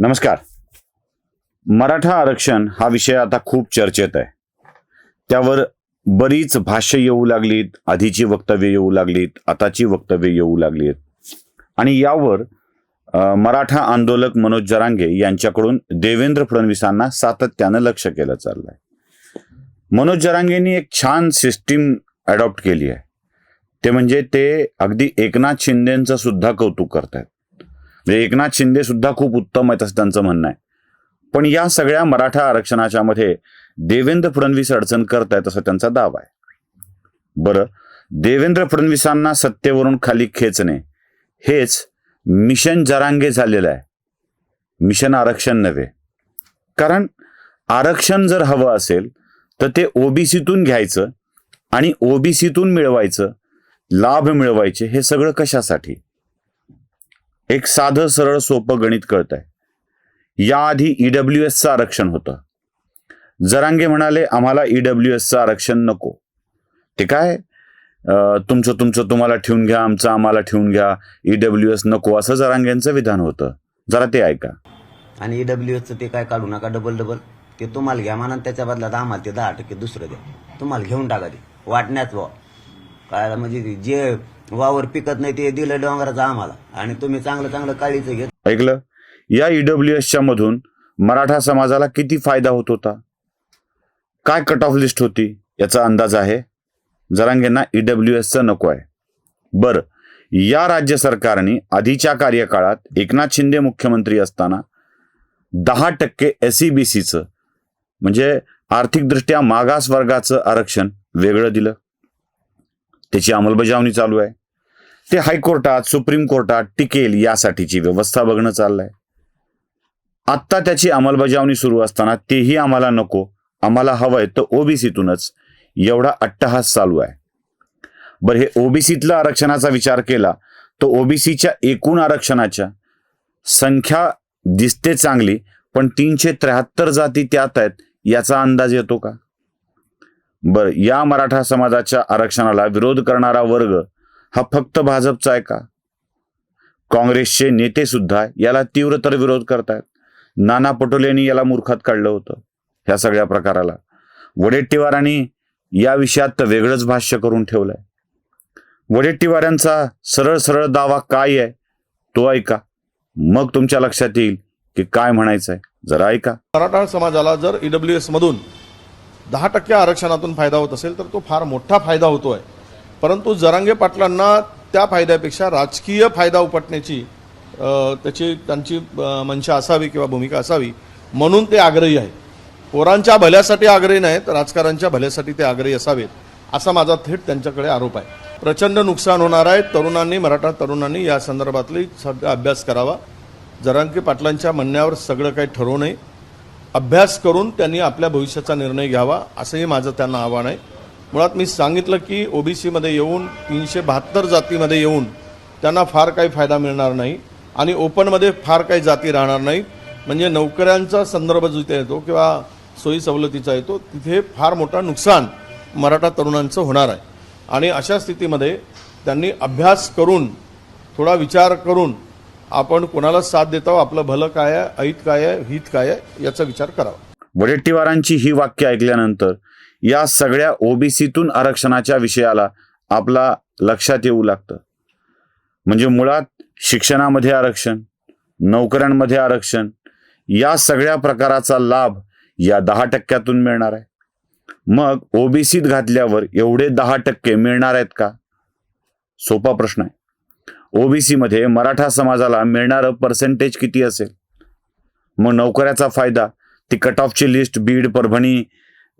नमस्कार. मराठा आरक्षण हा विषय आता खूप चर्चेत आहे. त्यावर बरीच भाष्य येऊ लागलीत आधीची वक्तव्य येऊ लागलीत आताची वक्तव्य येऊ लागलीत. आणि यावर मराठा आंदोलक मनोज जरांगे यांच्याकडून देवेंद्र फडणवीसांना सातत्यानं लक्ष केलं चाललंय. मनोज जरांगेंनी एक छान सिस्टीम अडॉप्ट केली आहे. ते म्हणजे ते अगदी एकनाथ शिंदेचं सुद्धा कौतुक करतायत. म्हणजे एकनाथ शिंदे सुद्धा खूप उत्तम आहेत असं त्यांचं म्हणणं आहे. पण या सगळ्या मराठा आरक्षणाच्या मध्ये देवेंद्र फडणवीस अडचण करतायत असा त्यांचा दावा आहे. बरं देवेंद्र फडणवीसांना सत्तेवरून खाली खेचणे हेच मिशन जरांगे झालेलं आहे. मिशन आरक्षण नव्हे. कारण आरक्षण जर हवं असेल तर ते ओबीसीतून घ्यायचं आणि ओबीसीतून मिळवायचं लाभ मिळवायचे हे सगळं कशासाठी? एक साधं सरळ सोपं गणित कळत आहे याआधी ईडब्ल्यू एसचं आरक्षण होतं. जरांगे म्हणाले आम्हाला ईडब्ल्यू एसचं आरक्षण नको. ते काय? तुमचं तुमचं तुम्हाला ठेवून घ्या आमचं आम्हाला ठेवून घ्या. ईडब्ल्यू एस नको असं जरांगेंचं विधान होतं. जरा ते ऐका. आणि ईडब्ल्यू एसचं ते काय काढू नका डबल डबल ते तुम्हाला घ्या म्हणा आणि त्याच्या बदल्यात आम्हाला ते दहा टक्के दुसरं द्या. तुम्हाला घेऊन टाका ते. वाटण्याच वा काय म्हणजे जे वावर पिकत नाही ते दिलं डोंगराचं आम्हाला. आणि तुम्ही चांगलं चांगलं काळीचं घेत ऐकलं? या ईडब्ल्यू एसच्या मधून मराठा समाजाला किती फायदा होत होता? काय कट ऑफ लिस्ट होती? याचा अंदाज आहे? जरांगेंना ईडब्ल्यू एसचं नको आहे. बरं या राज्य सरकारने आधीच्या कार्यकाळात एकनाथ शिंदे मुख्यमंत्री असताना दहा टक्के एस सी बी सीचं म्हणजे आर्थिकदृष्ट्या मागास वर्गाचं आरक्षण वेगळं दिलं. त्याची अंमलबजावणी चालू आहे. ते हायकोर्टात सुप्रीम कोर्टात टिकेल यासाठीची व्यवस्था बघणं चाललंय. आत्ता त्याची अंमलबजावणी सुरू असताना तेही आम्हाला नको आम्हाला हवंय तर ओबीसीतूनच एवढा अट्टहास चालू आहे. बरं हे ओबीसीतलं आरक्षणाचा विचार केला तर ओबीसीच्या एकूण आरक्षणाच्या संख्या दिसते चांगली पण तीनशे त्र्याहत्तर जाती त्यात आहेत याचा अंदाज येतो का? बरं या मराठा समाजाच्या आरक्षणाला विरोध करणारा वर्ग हा फक्त भाजपचा आहे का? काँग्रेसचे नेते सुद्धा याला तीव्रतर विरोध करतायत. नाना पटोलेंनी याला मूर्खात काढलं होतं ह्या सगळ्या प्रकाराला. वडेट्टीवारांनी या विषयात तर वेगळंच भाष्य करून ठेवलंय. वडेट्टीवारांचा सरळ सरळ दावा काय आहे तो ऐका. मग तुमच्या लक्षात येईल की काय म्हणायचंय. जरा ऐका. मराठा समाजाला जर ईडब्ल्यू एस मधून दहा टक्के आरक्षणातून फायदा होत असेल तर तो फार मोठा फायदा होतोय. परंतु जरांगे पाटलांना त्या फायद्यापेक्षा राजकीय फायदा उपटण्याची त्याची त्यांची मंशा असावी किंवा भूमिका असावी म्हणून ते आग्रही आहेत. पोरांच्या भल्यासाठी आग्रही नाहीत राजकारणच्या भल्यासाठी ते आग्रही असावेत असा माझा थेट त्यांच्याकडे आरोप आहे. प्रचंड नुकसान होणार आहे तरुणांनी मराठा तरुणांनी या संदर्भातली सध्या अभ्यास करावा. जरांगे पाटलांच्या म्हणण्यावर सगळं काही ठरवू नये. अभ्यास करून त्यांनी आपल्या भविष्याचा निर्णय घ्यावा असंही माझं त्यांना आव्हान आहे. मुळात मी सांगितलं की ओबीसीमध्ये येऊन तीनशे बहात्तर जातीमध्ये येऊन त्यांना फार काही फायदा मिळणार नाही आणि ओपनमध्ये फार काही जाती राहणार नाहीत. म्हणजे नोकऱ्यांचा संदर्भ जिथे येतो किंवा सोयी सवलतीचा येतो तिथे फार मोठा नुकसान मराठा तरुणांचं होणार आहे. आणि अशा स्थितीमध्ये त्यांनी अभ्यास करून थोडा विचार करून आपण कोणाला साथ देतो आपलं भलं काय आहे ऐत काय आहे हित काय आहे याचा विचार करावा. वडेट्टीवारांची ही वाक्य ऐकल्यानंतर या सगळ्या ओबीसीतून आरक्षणाच्या विषयाला आपला लक्षात येऊ लागतं. म्हणजे मुळात शिक्षणामध्ये आरक्षण नोकऱ्यांमध्ये आरक्षण या सगळ्या प्रकाराचा लाभ या दहा टक्क्यातून मिळणार आहे. मग ओबीसीत घातल्यावर एवढे दहा टक्के मिळणार आहेत का? सोपा प्रश्न आहे. ओबीसी मध्ये मराठा समाजाला मिळणारं पर्सेंटेज किती असेल? मग नोकऱ्याचा फायदा ती कट ऑफची लिस्ट बीड परभणी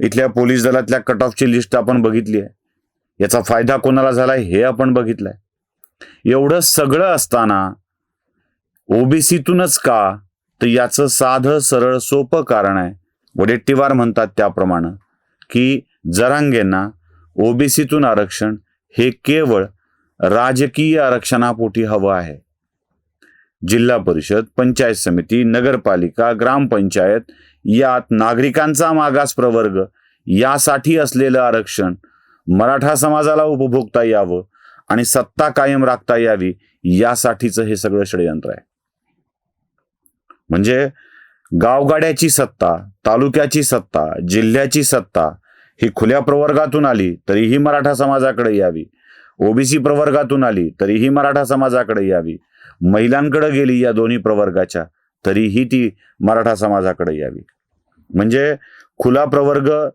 इथल्या पोलीस दलातल्या कट ऑफची लिस्ट आपण बघितली आहे. याचा फायदा कोणाला झालाय हे आपण बघितलंय. एवढं सगळं असताना ओबीसीतूनच का? तर याचं साधं सरळ सोपं कारण आहे. वडेट्टीवार म्हणतात त्याप्रमाणे की जरांगेंना ओबीसीतून आरक्षण हे केवळ राजकीय आरक्षणापोटी हवं आहे. जिल्हा परिषद पंचायत समिती नगरपालिका ग्रामपंचायत यात नागरिकांचा मागास प्रवर्ग यासाठी असलेलं आरक्षण मराठा समाजाला उपभोगता यावं आणि सत्ता कायम राखता यावी यासाठीचं हे सगळं षडयंत्र आहे. म्हणजे गावगाड्याची सत्ता तालुक्याची सत्ता जिल्ह्याची सत्ता ही खुल्या प्रवर्गातून आली तरीही मराठा समाजाकडे यावी. ओबीसी प्रवर्गातून आली तरीही मराठा समाजाकडे यावी. महिलांकडे गेली या दोन्ही प्रवर्गाच्या तरीही ती मराठा समाजाकडे यावी. म्हणजे खुला प्रवर्ग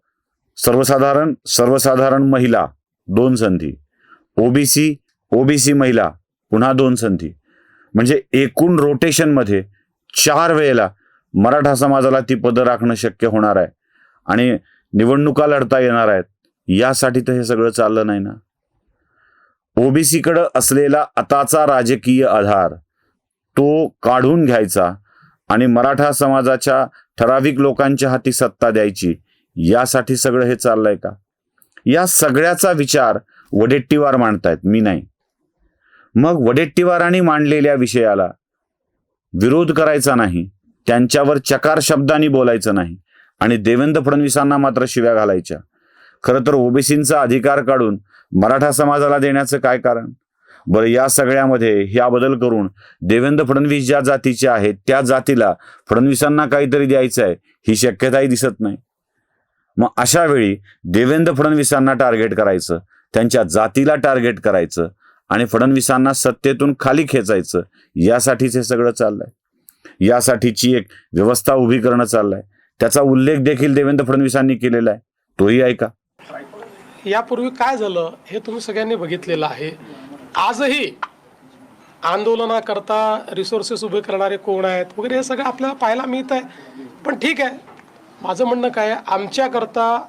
सर्वसाधारण सर्वसाधारण महिला दोन संधी. ओबीसी ओबीसी महिला पुन्हा दोन संधी. म्हणजे एकूण रोटेशनमध्ये चार वेळेला मराठा समाजाला ती पदं राखणं शक्य होणार आहे. आणि निवडणुका लढता येणार आहेत. यासाठी तर हे सगळं चाललं नाही ना? ओबीसीकडं असलेला आताचा राजकीय आधार तो काढून घ्यायचा आणि मराठा समाजाच्या ठराविक लोकांच्या हाती सत्ता द्यायची यासाठी सगळं हे चाललंय का? या सगळ्याचा विचार वडेट्टीवार मांडतायत मी नाही. मग वडेट्टीवारांनी मांडलेल्या विषयाला विरोध करायचा नाही त्यांच्यावर चकार शब्दांनी बोलायचं नाही आणि देवेंद्र फडणवीसांना मात्र शिव्या घालायच्या. खरं तर ओबीसींचा अधिकार काढून मराठा समाजाला देण्याचं काय कारण? बरं या सगळ्यामध्ये ह्या बदल करून देवेंद्र फडणवीस ज्या जातीचे आहेत त्या जातीला फडणवीसांना काहीतरी द्यायचं आहे ही शक्यताही दिसत नाही. मग अशा वेळी देवेंद्र फडणवीसांना टार्गेट करायचं त्यांच्या जातीला टार्गेट करायचं आणि फडणवीसांना सत्तेतून खाली खेचायचं यासाठीच हे सगळं चाललंय. यासाठीची एक व्यवस्था उभी करणं चाललंय. त्याचा उल्लेख देखील देवेंद्र फडणवीसांनी केलेला आहे. तोही ऐका. यापूर्वी काय झालं हे तुम्ही सगळ्यांनी बघितलेलं आहे. आजही आंदोलनाकरता रिसोर्सेस उभे करणारे कोण आहेत वगैरे हे सगळं आपल्याला पाहायला मिळत आहे. पण ठीक आहे. माझं म्हणणं काय आमच्याकरता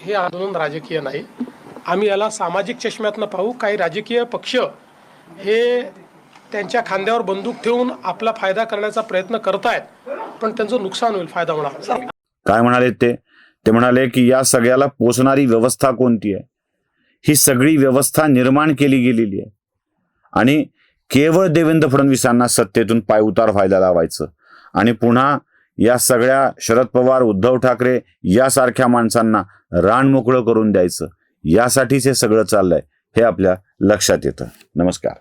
हे आंदोलन राजकीय नाही. आम्ही याला सामाजिक चष्म्यातनं पाहू काही राजकीय पक्ष हे त्यांच्या खांद्यावर बंदूक ठेवून आपला फायदा करण्याचा प्रयत्न करतायत. पण त्यांचं नुकसान होईल फायदा होणार. काय म्हणाले ते? ते म्हणाले की या सगळ्याला पोचणारी व्यवस्था कोणती आहे? ही सगळी व्यवस्था निर्माण केली गेलेली आहे. आणि केवळ देवेंद्र फडणवीसांना सत्तेतून पायउतार व्हायला लावायचं. आणि पुन्हा या सगळ्या शरद पवार उद्धव ठाकरे यासारख्या माणसांना रान मोकळं करून द्यायचं. यासाठीच हे सगळं चाललंय. हे आपल्या लक्षात येतं. नमस्कार.